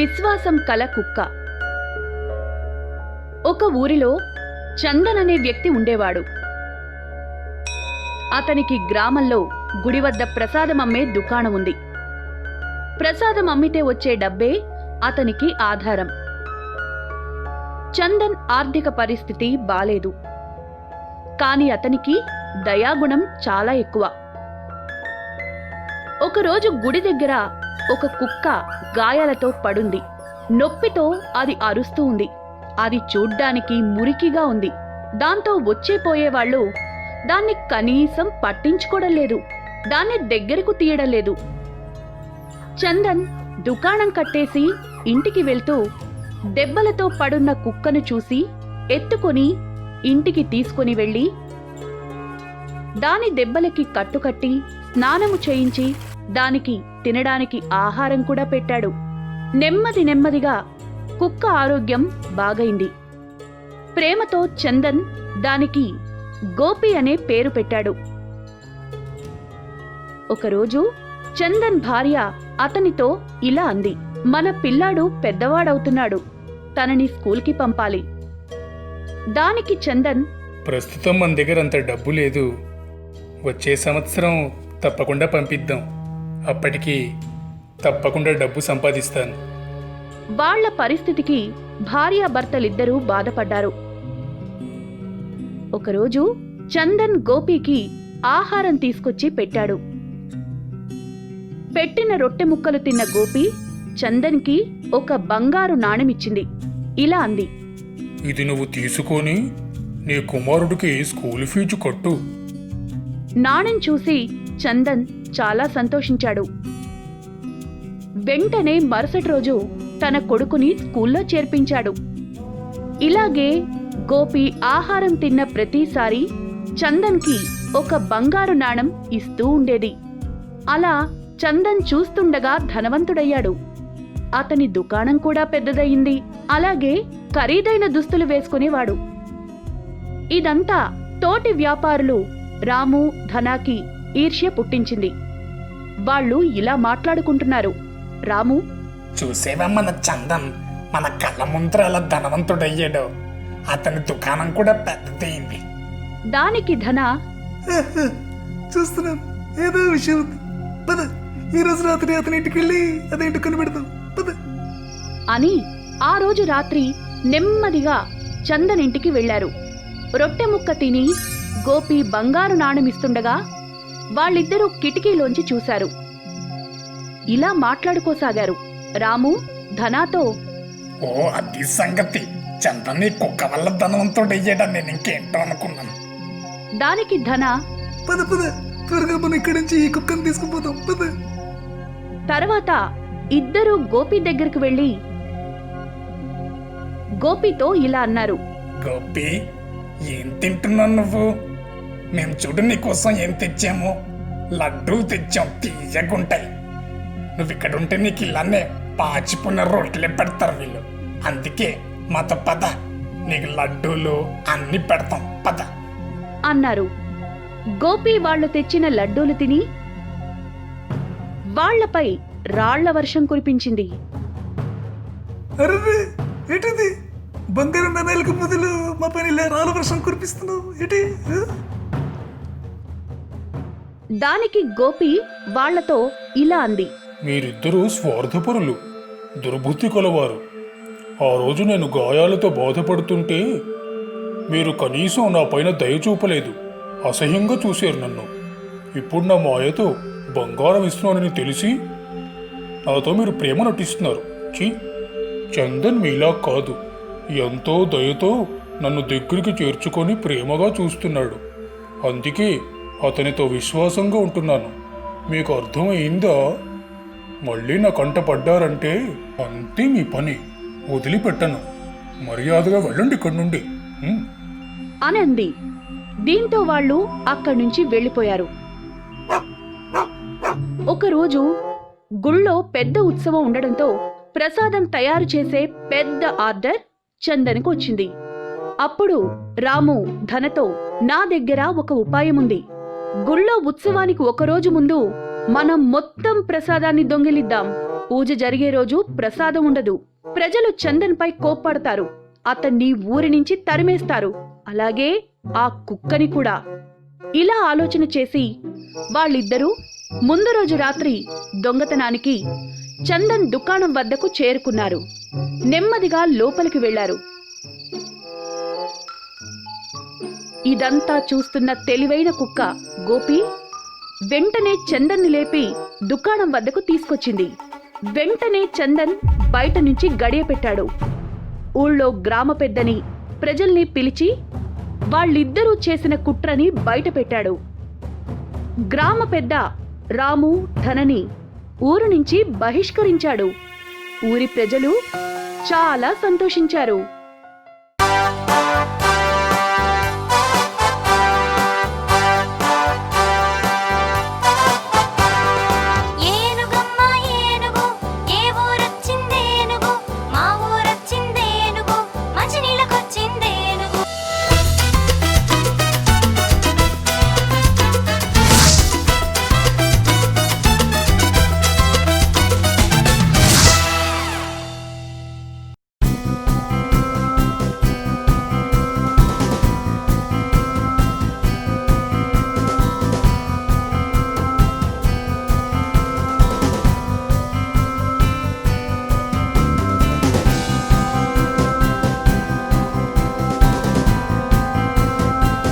విశ్వాసం కల కుక్క. ఒక ఊరిలో చందన్ అనే వ్యక్తి ఉండేవాడు. అతనికి గ్రామంలో గుడి వద్ద ప్రసాదం అమ్మే దుకాణం ఉంది. ప్రసాదం అమ్మితే వచ్చే డబ్బే అతనికి ఆధారం. చందన్ ఆర్థిక పరిస్థితి బాలేదు. కాని అతనికి దయాగుణం చాలా ఎక్కువ. ఒకరోజు గుడి దగ్గర ఒక కుక్క గాయాలతో పడుంది. నొప్పితో అది అరుస్తూ ఉంది. అది చూడ్డానికి మురికిగా ఉంది. దాంతో వచ్చే పోయేవాళ్ళు దాన్ని కనీసం పట్టించుకోవడం లేదు. దాన్ని దగ్గరకు తీయడం లేదు. చందన్ దుకాణం కట్టేసి ఇంటికి వెళ్తూ దెబ్బలతో పడున్న కుక్కను చూసి ఎత్తుకొని ఇంటికి తీసుకొని వెళ్ళి దాని దెబ్బలకి కట్టుకట్టి స్నానము చేయించి దానికి తినడానికి ఆహారం కూడా పెట్టాడు. నెమ్మది నెమ్మదిగా కుక్క ఆరోగ్యం బాగైంది. ప్రేమతో చందన్ దానికి గోపి అనే పేరు పెట్టాడు. ఒకరోజు చందన్ భార్య అతనితో ఇలా అంది. మన పిల్లాడు పెద్దవాడవుతున్నాడు. తనని స్కూల్కి పంపాలి. దానికి చందన్ ప్రస్తుతం మన దగ్గర అంత డబ్బు లేదు. వచ్చే సంవత్సరం తప్పకుండా పంపిద్దాం. అప్పటికి తప్పకుండా డబ్బు సంపాదిస్తాను. వాళ్ళ పరిస్థితికి భార్యాభర్తలిద్దరూ బాధపడ్డారు. ఒకరోజు చందన్ గోపికి ఆహారం తీసుకొచ్చి పెట్టాడు. పెట్టిన రొట్టె ముక్కలు తిన్న గోపి చందన్కి ఒక బంగారు నాణెమిచ్చింది. ఇలా అంది. ఇది నువ్వు తీసుకొని నీ కుమారుడికి స్కూల్ ఫీజు కట్టు. నాణెం చూసి చందన్ చాలా సంతోషించాడు. వెంటనే మరుసటి రోజు తన కొడుకుని స్కూల్లో చేర్పించాడు. ఇలాగే గోపి ఆహారం తిన్న ప్రతిసారి చందన్కి ఒక బంగారు నాణం ఇస్తూ ఉండేది. అలా చందన్ చూస్తుండగా ధనవంతుడయ్యాడు. అతని దుకాణం కూడా పెద్దదయ్యింది. అలాగే ఖరీదైన దుస్తులు వేసుకునేవాడు. ఇదంతా తోటి వ్యాపారులు రాము ధనాకి ఈర్ష్య పుట్టించింది. వాళ్ళు ఇలా మాట్లాడుకుంటున్నారు. రాము? చూసేవా మన చందన్ మన కళ్ళ ముందర అలా ధనవంతుడయ్యాడు. అతని దుకాణం కూడా పెద్దదైంది. దానికి ధన? చూస్తున్నాను ఏదో విషయం ఉంది. పద ఈ రోజు రాత్రి అతని ఇంటికి వెళ్ళి అదేంటో కనిపెడతాం పద. అని ఆ రోజు రాత్రి నెమ్మదిగా చందన్ ఇంటికి వెళ్ళారు రొట్టె ముక్క తిని గోపి బంగారు నాణెమిస్తుండగా వాళ్ళిద్దరూ కిటికీలోంచి చూశారు. ఇలా మాట్లాడుకోసాగారు. రాము ధనాతో ఓ అది సంగతి. చందన్ కుక్క వల్ల ధనవంతుడయ్యాడని నేను ఇంకేంటో అనుకున్నాను. దానికి ధన పద పద. త్వరగా మనం ఇక్కడి నుంచి ఈ కుక్కను తీసుకుపోతాం పద. తర్వాత ఇద్దరూ గోపి దగ్గరికి వెళ్ళి గోపితో ఇలా అన్నారు. గోపి ఏం తింటున్నావు నువ్వు? మేము చూడు నీకోసం ఏం తెచ్చాము? లడ్డూలు తెచ్చాం తీయగుంటాయి. నువ్వు ఇక్కడ ఉంటే నీకు ఇలానే పాచిపోయిన రొట్టెలే పెడతారు వీళ్ళు. అందుకే మాతో పద నీకు లడ్డూలు అన్ని పెడతాం పద. అన్నారు. గోపి వాళ్ళు తెచ్చిన లడ్డూలు తిని వాళ్ళపై రాళ్ళ వర్షం కురిపించింది. అరే ఏంటిది? బంగారం నాణాలకు బదులు మా పని రాళ్ళ వర్షం కురిపిస్తున్నావు? ఏంటి? దానికి గోపి వాళ్ళతో ఇలా అంది. మీరిద్దరూ స్వార్థపరులు దుర్బుద్ధి కలవారు. ఆ రోజు నేను గాయాలతో బాధపడుతుంటే మీరు కనీసం నా పైన దయ చూపలేదు అసహ్యంగా చూశారు నన్ను. ఇప్పుడు నా మాయతో బంగారం ఇస్తున్నానని తెలిసి నాతో మీరు ప్రేమ నటిస్తున్నారు. ఛీ! చందన్ మీలా కాదు. ఎంతో దయతో నన్ను దగ్గరికి చేర్చుకొని ప్రేమగా చూస్తున్నాడు. అందుకే అతనితో విశ్వాసంగా ఉంటున్నాను. మీకు అర్థమైందా? మళ్ళీ నా కంట పడ్డారంటే అంతే మీ పని. వదిలిపెట్టను. మర్యాదగా వెళ్ళండి ఇక్కడి నుండి. అనంది దీంతో వాళ్ళు అక్కడి నుంచి వెళ్ళిపోయారు. ఒకరోజు గుళ్ళో పెద్ద ఉత్సవం ఉండడంతో ప్రసాదం తయారు చేసే పెద్ద ఆర్డర్ చందన్కు వచ్చింది. అప్పుడు రాము ధనతో నా దగ్గర ఒక ఉపాయం ఉంది. గుళ్ళో ఉత్సవానికి ఒకరోజు ముందు మనం మొత్తం ప్రసాదాన్ని దొంగిలిద్దాం. పూజ జరిగే రోజు ప్రసాదం ఉండదు. ప్రజలు చందన్పై కోప్పడతారు. అతన్ని ఊరి నుంచి తరిమేస్తారు. అలాగే ఆ కుక్కని కూడా. ఇలా ఆలోచన చేసి వాళ్ళిద్దరూ ముందు రోజు రాత్రి దొంగతనానికి చందన్ దుకాణం వద్దకు చేరుకున్నారు. నెమ్మదిగా లోపలికి వెళ్ళారు. ఇదంతా చూస్తున్న తెలివైన కుక్క గోపి వెంటనే చందన్ని లేపి దుకాణం వద్దకు తీసుకొచ్చింది. వెంటనే చందన్ బయట నుంచి గడియ పెట్టాడు. ఊళ్ళో గ్రామ పెద్దని ప్రజల్ని పిలిచి వాళ్ళిద్దరూ చేసిన కుట్రని బయట పెట్టాడు. గ్రామ పెద్ద రాము ధనని ఊరు నుంచి బహిష్కరించాడు. ఊరి ప్రజలు చాలా సంతోషించారు.